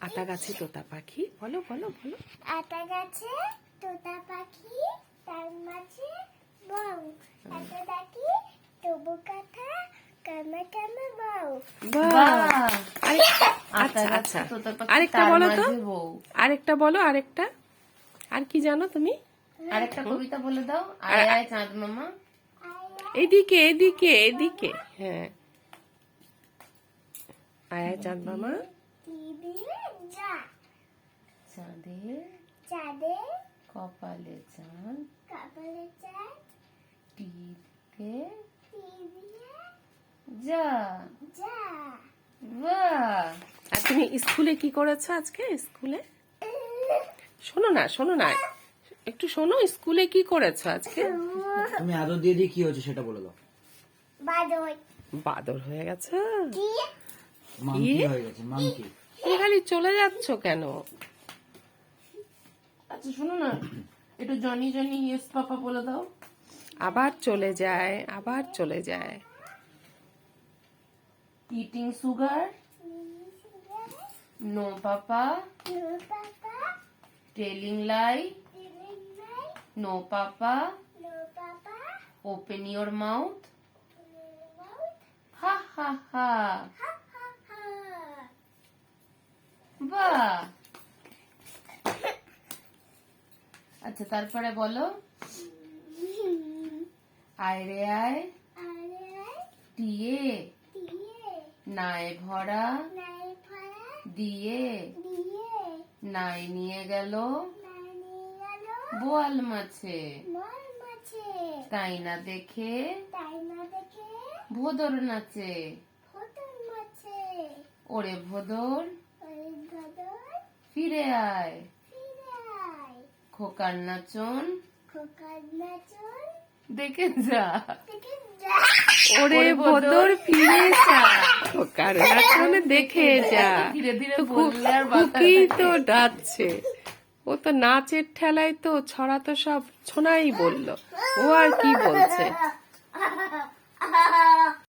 আতা গাছে তোতা পাখি। বলো বলো বলো। আতা গাছে তোতা পাখি তার মাঝে বউ। আতা ডাকি তবু কথা কামে কামে বউ। বাহ! আচ্ছা আচ্ছা। তোতা পাখি, আরেকটা বলো তো। আরেকটা বলো আরেকটা। আর কি জানো তুমি? আরেকটা কবিতা বলে দাও। আয় আয় চাঁদ মামা। এদিকে এদিকে এদিকে। হ্যাঁ। আয়া চাঁদ মামা। যা। চাঁদের কপালে চাঁদ কপালে চাঁদ। টিপে টিভি যা। যা। বাহ। আর তুমি স্কুলে কি করেছ আজকে? স্কুলে? শোনো না শোনো না। একটু শোনো স্কুলে কি করেছ আজকে? তুমি আদর দিয়ে দিয়ে কি হয়েছে সেটা বলে দাও। বাদর। বাদর হয়ে গেছে। কি? মাংকি হয়ে গেছে? মাংকি তুমি খালি চলে যাচ্ছ কেন? আচ্ছা শোনো না। একটু জনি জনি ইয়েস পাপা বলে দাও। আবার চলে যায় আবার চলে যায়। Eating sugar no papa telling lie no papa open your mouth ha ha ha বাহ। আচ্ছা তারপরে বলো। আয় রে আয়। টিয়ে দিয়ে। নাই ভরা। দিয়ে। নাই নিয়ে গেল। বোয়াল মাছে। তাই না দেখে? ভোদর নাচে। ওরে ভোদর। ফিরে আয়। খোকার নাচন দেখে যা। ওরে বদর ফিরে যা। খোকার নাচনে দেখে যা। ধীরে ধীরে বললে আর বাধা খুকি তো ডাকছে। ও তো নাচের ঠেলায় তো ছড়া তো সব ছোনাই বলল। ও আর কি বলছে?